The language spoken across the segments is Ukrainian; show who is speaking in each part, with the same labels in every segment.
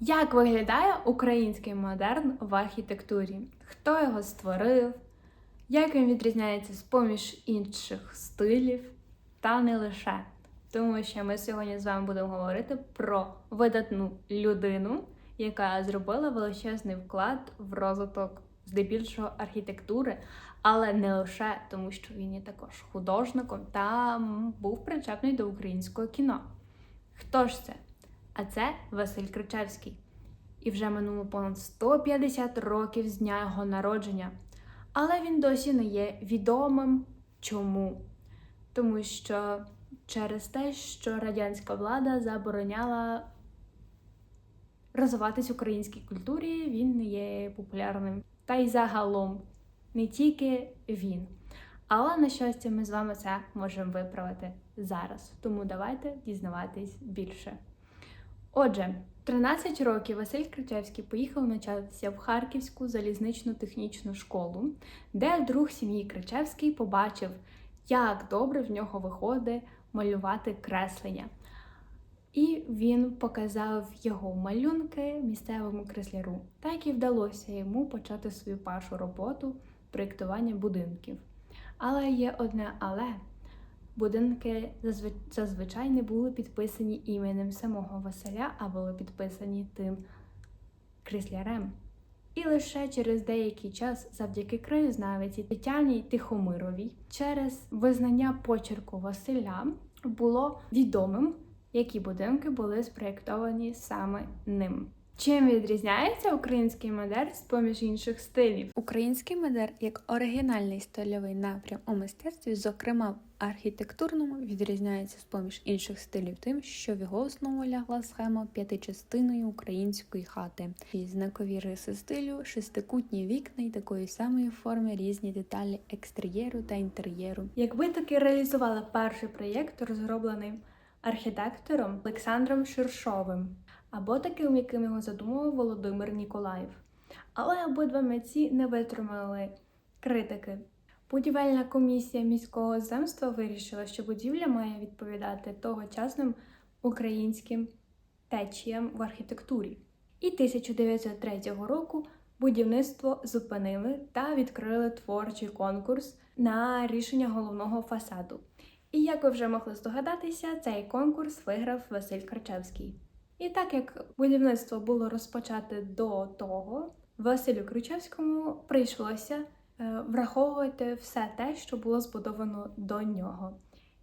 Speaker 1: Як виглядає український модерн в архітектурі? Хто його створив? Як він відрізняється з поміж інших стилів? Та не лише. Тому що ми сьогодні з вами будемо говорити про видатну людину, яка зробила величезний вклад в розвиток здебільшого архітектури, але не лише тому, що він є також художником та був причепний до українського кіно. Хто ж це? А це Василь Кричевський. І вже минуло понад 150 років з дня його народження. Але він досі не є відомим. Чому? Тому що через те, що радянська влада забороняла розвиватись українській культурі, він не є популярним. Та й загалом не тільки він. Але на щастя, ми з вами це можемо виправити зараз. Тому давайте дізнаватись більше. Отже, 13 років Василь Кричевський поїхав навчатися в Харківську залізничну технічну школу, де друг сім'ї Кричевський побачив, як добре в нього виходить малювати креслення. І він показав його малюнки місцевому кресляру. Так і вдалося йому почати свою першу роботу проєктування будинків. Але є одне але. Будинки зазвичай не були підписані іменем самого Василя, а були підписані тим крислярем. І лише через деякий час, завдяки краєзнавиці Тетяні Тихомировій, через визнання почерку Василя було відомим, які будинки були спроєктовані саме ним. Чим відрізняється український модерн з поміж інших стилів? Український модерн як оригінальний стильовий напрям у мистецтві, зокрема в архітектурному, відрізняється з поміж інших стилів тим, що в його основу лягла схема п'ятичастинної української хати. І знакові риси стилю, шестикутні вікна і такої самої форми різні деталі екстер'єру та інтер'єру. Якби таки реалізували перший проєкт, розроблений архітектором Олександром Ширшовим, або таким, яким його задумував Володимир Ніколаєв. Але обидва митці не витримали критики. Будівельна комісія міського земства вирішила, що будівля має відповідати тогочасним українським течіям в архітектурі. І 1903 року будівництво зупинили та відкрили творчий конкурс на рішення головного фасаду. І як ви вже могли здогадатися, цей конкурс виграв Василь Кричевський. І так як будівництво було розпочате до того, Василю Кричевському прийшлося е, враховувати все те, що було збудовано до нього.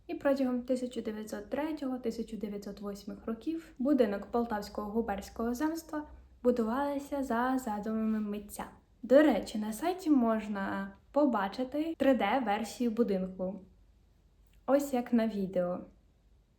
Speaker 1: І протягом 1903-1908 років будинок Полтавського губерського земства будувалися за задумами митця. До речі, на сайті можна побачити 3D-версію будинку. Ось як на відео.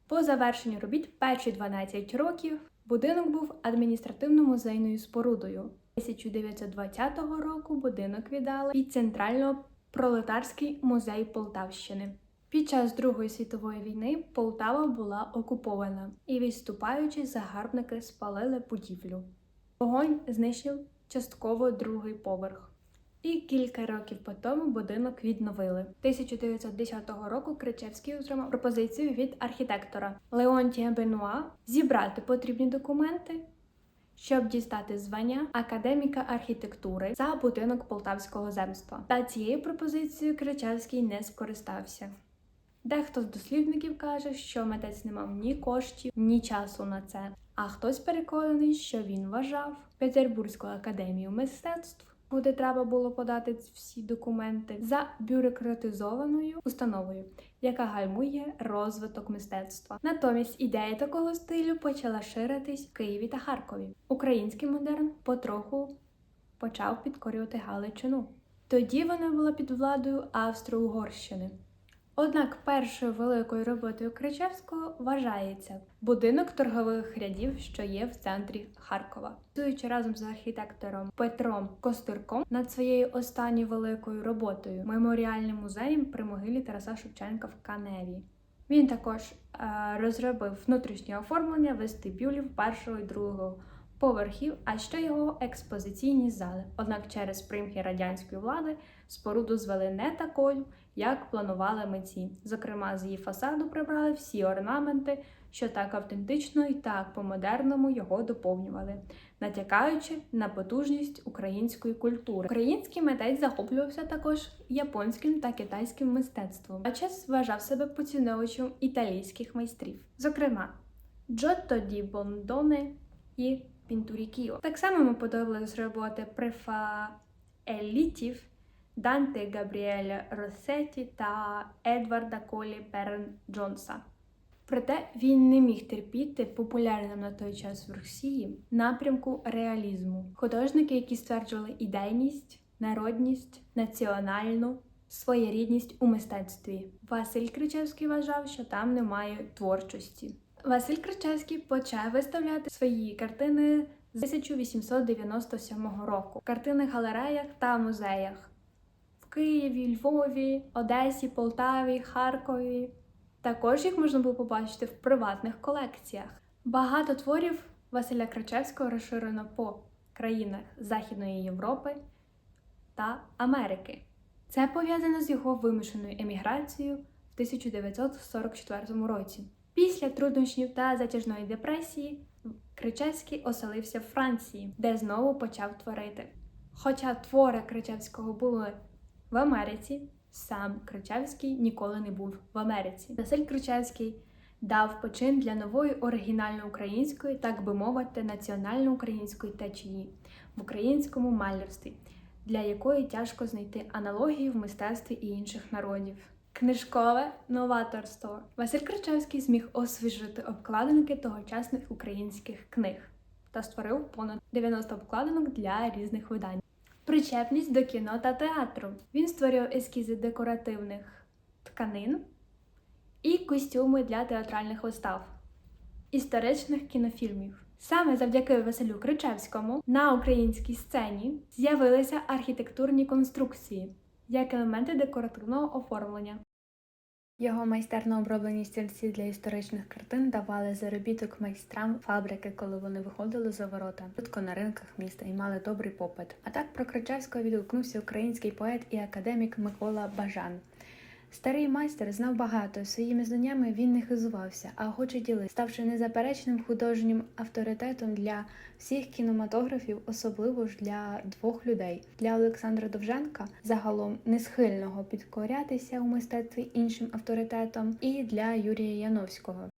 Speaker 1: По завершенню робіт перші 12 років будинок був адміністративно-музейною спорудою. 1920 року будинок віддали під Центрально-пролетарський музей Полтавщини. Під час Другої світової війни Полтава була окупована, і відступаючі загарбники спалили будівлю. Вогонь знищив частково другий поверх. І кілька років по тому будинок відновили. 1910 року Кричевський отримав пропозицію від архітектора Леонтія Бенуа зібрати потрібні документи, щоб дістати звання академіка архітектури за будинок Полтавського земства. Та цією пропозицією Кричевський не скористався. Дехто з дослідників каже, що митець не мав ні коштів, ні часу на це. А хтось переконаний, що він вважав Петербурзьку академію мистецтв куди треба було подати всі документи за бюрократизованою установою, яка гальмує розвиток мистецтва. Натомість ідея такого стилю почала ширитись в Києві та Харкові. Український модерн потроху почав підкорювати Галичину. Тоді вона була під владою Австро-Угорщини. Однак першою великою роботою Кричевського вважається будинок торгових рядів, що є в центрі Харкова. Працюючи разом з архітектором Петром Костирком над своєю останньою великою роботою меморіальним музеєм при могилі Тараса Шевченка в Каневі. Він також е, розробив внутрішнє оформлення вестибюлів першого і другого поверхів, а ще його експозиційні зали. Однак через примхи радянської влади споруду звели не такою, як планували митці. Зокрема, з її фасаду прибрали всі орнаменти, що так автентично і так по-модерному його доповнювали. натякаючи на потужність української культури. Український митець захоплювався також японським та китайським мистецтвом. Водночас вважав себе поціновувачем італійських майстрів, зокрема Джотто ді Бондоне і Пінтурікіо. Так само йому подобались роботи префаелітів Данте Габріеля Росетті та Едварда Колі Перн Джонса. Проте він не міг терпіти популярним на той час в Росії напрямку реалізму. Художники, які стверджували ідейність, народність, національну своєрідність у мистецтві. Василь Кричевський вважав, що там немає творчості. Василь Кричевський почав виставляти свої картини з 1897 року. Картини в галереях та музеях Києві, Львові, Одесі, Полтаві, Харкові. Також їх можна було побачити в приватних колекціях. Багато творів Василя Кричевського розширено по країнах Західної Європи та Америки. Це пов'язано з його вимушеною еміграцією в 1944 році. Після труднощів та затяжної депресії Кричевський оселився в Франції, де знову почав творити. Хоча твори Кричевського були в Америці, сам Кричевський ніколи не був в Америці. Василь Кричевський дав почин для нової оригінально-української, так би мовити, національно-української течії в українському малярстві, для якої тяжко знайти аналогії в мистецтві і інших народів. Книжкове новаторство. Василь Кричевський зміг освіжити обкладинки тогочасних українських книг та створив понад 90 обкладинок для різних видань. Причепність до кіно та театру. Він створював ескізи декоративних тканин і костюми для театральних вистав, історичних кінофільмів. Саме завдяки Василю Кричевському на українській сцені з'явилися архітектурні конструкції як елементи декоративного оформлення. Його майстерно оброблені стільці для історичних картин давали заробіток майстрам фабрики, коли вони виходили за ворота, швидко на ринках міста і мали добрий попит. А так про Кричевського відгукнувся український поет і академік Микола Бажан. Старий майстер знав багато, своїми знаннями він не хизувався, а охоче ділив, ставши незаперечним художнім авторитетом для всіх кінематографів, особливо ж для двох людей. Для Олександра Довженка, загалом не схильного підкорятися у мистецтві іншим авторитетом, і для Юрія Яновського,